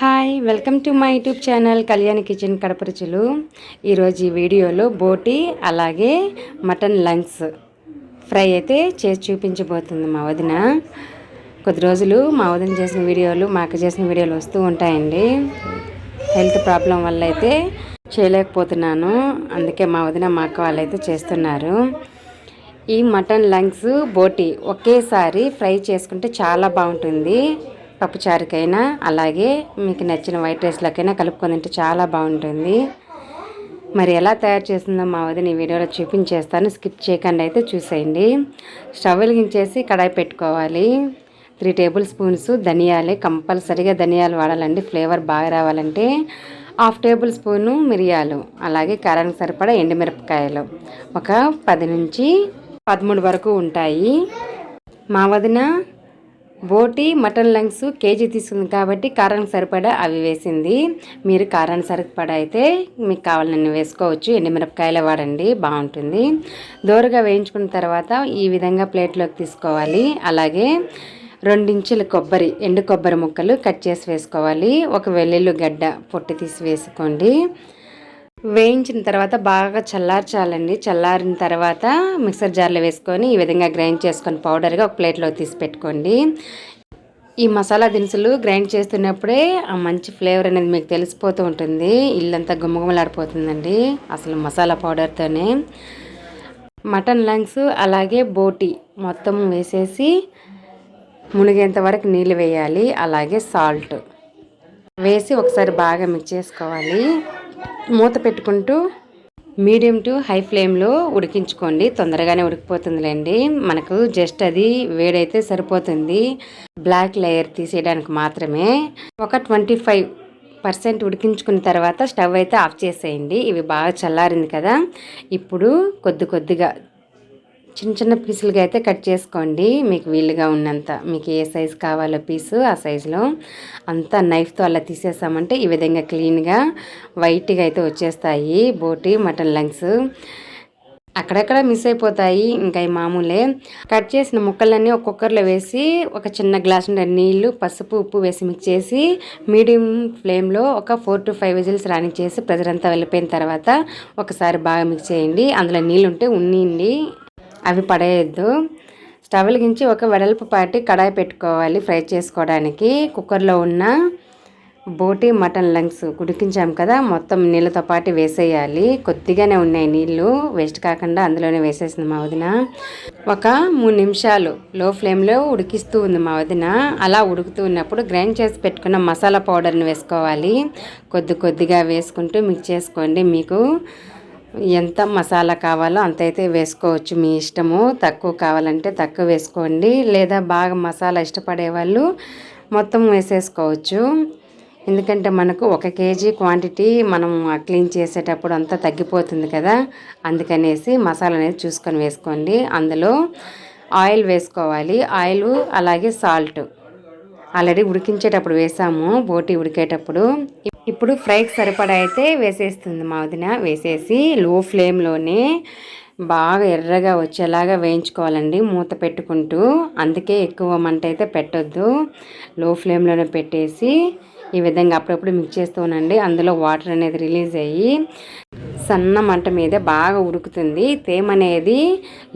Hi welcome to my YouTube channel Kalyan kitchen కడపరుచులు ఈరోజు ఈ వీడియోలో బోటి అలాగే మటన్ లంగ్స్ ఫ్రై అయితే చేసి చూపించబోతుంది మా వదిన. కొద్ది రోజులు మా వదిన చేసిన వీడియోలు మా అక్క చేసిన వీడియోలు వస్తూ ఉంటాయండి. హెల్త్ ప్రాబ్లం వల్ల అయితే చేయలేకపోతున్నాను. అందుకే మా వదిన మా అక్క వాళ్ళు అయితే చేస్తున్నారు. ఈ మటన్ లంగ్స్ బోటి ఒకేసారి ఫ్రై చేసుకుంటే చాలా బాగుంటుంది. పప్పుచారుకైనా అలాగే మీకు నచ్చిన వైట్ రైస్లోకైనా కలుపుకొని తింటే చాలా బాగుంటుంది. మరి ఎలా తయారు చేస్తుందో మా వదిన ఈ వీడియోలో చూపించేస్తాను. స్కిప్ చేయకుండా అయితే చూసేయండి. స్టవ్ వెలిగించేసి కడాయి పెట్టుకోవాలి. త్రీ టేబుల్ స్పూన్స్ ధనియాలే కంపల్సరీగా ధనియాలు వాడాలండి. ఫ్లేవర్ బాగా రావాలంటే హాఫ్ టేబుల్ స్పూను మిరియాలు అలాగే కారానికి సరిపడా ఎండుమిరపకాయలు. ఒక పది నుంచి పదమూడు వరకు ఉంటాయి. మా వదిన బోటి మటన్ లంగ్స్ కేజీ తీసుకుంది కాబట్టి కారానికి సరిపడా అవి వేసింది. మీరు కారానికి సరిపడా అయితే మీకు కావాలని వేసుకోవచ్చు. ఎండుమిరపకాయలు వాడండి బాగుంటుంది. దోరగా వేయించుకున్న తర్వాత ఈ విధంగా ప్లేట్లోకి తీసుకోవాలి. అలాగే రెండించుల కొబ్బరి ఎండు కొబ్బరి ముక్కలు కట్ చేసి వేసుకోవాలి. ఒక వెల్లుల్లి గడ్డ పొట్టి తీసి వేసుకోండి. వేయించిన తర్వాత బాగా చల్లార్చాలండి. చల్లారిన తర్వాత మిక్సర్ జార్లో వేసుకొని ఈ విధంగా గ్రైండ్ చేసుకొని పౌడర్గా ఒక ప్లేట్లో తీసి పెట్టుకోండి. ఈ మసాలా దినుసులు గ్రైండ్ చేస్తున్నప్పుడే ఆ మంచి ఫ్లేవర్ అనేది మీకు తెలిసిపోతూ ఉంటుంది. ఇల్లంతా గుమ్మగుమలాడిపోతుందండి అసలు మసాలా పౌడర్తోనే. మటన్ లంగ్స్ అలాగే బోటి మొత్తం వేసేసి మునిగేంత వరకు నీళ్ళు వేయాలి. అలాగే సాల్ట్ వేసి ఒకసారి బాగా మిక్స్ చేసుకోవాలి. మూత పెట్టుకుంటూ మీడియం టు హై ఫ్లేమ్లో ఉడికించుకోండి. తొందరగానే ఉడికిపోతుందిలేండి. మనకు జస్ట్ అది వేడైతే సరిపోతుంది. బ్లాక్ లేయర్ తీసేయడానికి మాత్రమే ఒక ట్వంటీ ఫైవ్ పర్సెంట్ ఉడికించుకున్న తర్వాత స్టవ్ అయితే ఆఫ్ చేసేయండి. ఇవి బాగా చల్లారింది కదా. ఇప్పుడు కొద్ది కొద్దిగా చిన్న చిన్న పీసులుగా అయితే కట్ చేసుకోండి. మీకు వీలుగా ఉన్నంత. మీకు ఏ సైజు కావాలో పీసు ఆ సైజులో అంతా నైఫ్తో అలా తీసేసామంటే ఈ విధంగా క్లీన్గా వైట్గా అయితే వచ్చేస్తాయి బోటి మటన్ లంగ్స్. అక్కడక్కడ మిస్ అయిపోతాయి. ఇంకా ఈ మామూలే కట్ చేసిన ముక్కలన్నీ ఒక కుక్కర్లో వేసి ఒక చిన్న గ్లాస్ ఉండే నీళ్ళు పసుపు ఉప్పు వేసి మిక్స్ చేసి మీడియం ఫ్లేమ్లో ఒక ఫోర్ టు ఫైవ్ విజిల్స్ రాణించేసి ప్రెజర్ అంతా వెళ్ళిపోయిన తర్వాత ఒకసారి బాగా మిక్స్ చేయండి. అందులో నీళ్ళు ఉంటే ఉన్నిండి అవి పడేయద్దు. స్టవ్ వెలిగించి ఒక వెడల్పు పాటి కడాయి పెట్టుకోవాలి ఫ్రై చేసుకోవడానికి. కుక్కర్లో ఉన్న బోటి మటన్ లంగ్స్ ఉడికించాం కదా మొత్తం నీళ్ళతో పాటు వేసేయాలి. కొద్దిగానే ఉన్నాయి నీళ్ళు వేస్ట్ కాకుండా అందులోనే వేసేసింది మా వదిన. ఒక మూడు నిమిషాలు లో ఫ్లేమ్లో ఉడికిస్తూ ఉంది మా వదిన. అలా ఉడుకుతూ ఉన్నప్పుడు గ్రైండ్ చేసి పెట్టుకున్న మసాలా పౌడర్ని వేసుకోవాలి. కొద్ది కొద్దిగా వేసుకుంటూ మిక్స్ చేసుకోండి మీకు ఎంత మసాలా కావాలో అంత అయితే వేసుకోవచ్చు. మీ ఇష్టము తక్కువ కావాలంటే తక్కువ వేసుకోండి. లేదా బాగా మసాలా ఇష్టపడే వాళ్ళు మొత్తం వేసేసుకోవచ్చు. ఎందుకంటే మనకు ఒక కేజీ క్వాంటిటీ మనం క్లీన్ చేసేటప్పుడు అంతా తగ్గిపోతుంది కదా. అందుకనేసి మసాలా అనేది చూసుకొని వేసుకోండి. అందులో ఆయిల్ వేసుకోవాలి. ఆయిల్ అలాగే సాల్ట్. ఆల్రెడీ ఉడికించేటప్పుడు వేసాము. బోటి ఉడికేటప్పుడు ఇప్పుడు ఫ్రైకి సరిపడా అయితే వేసేస్తుంది మా వదిన వేసేసి లో ఫ్లేమ్లోనే బాగా ఎర్రగా వచ్చేలాగా వేయించుకోవాలండి. మూత పెట్టుకుంటూ. అందుకే ఎక్కువ మంట అయితే పెట్టొద్దు. లో ఫ్లేమ్లోనే పెట్టేసి ఈ విధంగా అప్పుడప్పుడు మిక్స్ చేస్తూనండి. అందులో వాటర్ అనేది రిలీజ్ అయ్యి సన్న మంట మీద బాగా ఉడుకుతుంది. తేమ అనేది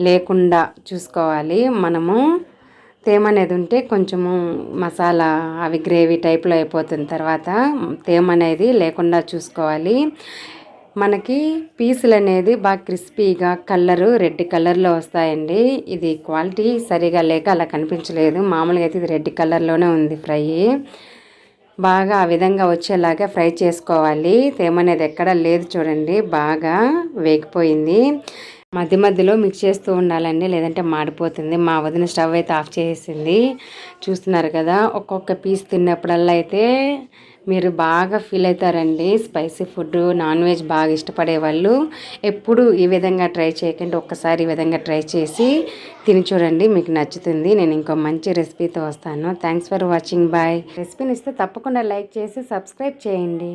లేకుండా చూసుకోవాలి. మనము తేమ అనేది ఉంటే కొంచెము మసాలా అవి గ్రేవీ టైప్లో అయిపోతుంది తర్వాత తేమ అనేది లేకుండా చూసుకోవాలి. మనకి పీసులు అనేది బాగా క్రిస్పీగా కలరు రెడ్ కలర్లో వస్తాయండి. ఇది క్వాలిటీ సరిగా లేక అలా కనిపించలేదు. మామూలుగా అయితే ఇది రెడ్ కలర్లోనే ఉంది ఫ్రై. బాగా ఆ విధంగా వచ్చేలాగా ఫ్రై చేసుకోవాలి. తేమ అనేది ఎక్కడా లేదు చూడండి. బాగా వేగిపోయింది. మధ్య మధ్యలో మిక్స్ చేస్తూ ఉండాలండి. లేదంటే మాడిపోతుంది. మా వదిన స్టవ్ అయితే ఆఫ్ చేసింది చూస్తున్నారు కదా ఒక్కొక్క పీస్ తిన్నప్పుడల్లా అయితే మీరు బాగా ఫీల్ అవుతారండి. స్పైసీ ఫుడ్ నాన్ వెజ్ బాగా ఇష్టపడే వాళ్ళు ఎప్పుడు ఈ విధంగా ట్రై చేయకండి. ఒక్కసారి ఈ విధంగా ట్రై చేసి తిని చూడండి. మీకు నచ్చుతుంది. నేను ఇంకో మంచి రెసిపీతో వస్తాను. థ్యాంక్స్ ఫర్ వాచింగ్ బాయ్ రెసిపీని ఇస్తే తప్పకుండా లైక్ చేసి సబ్స్క్రైబ్ చేయండి.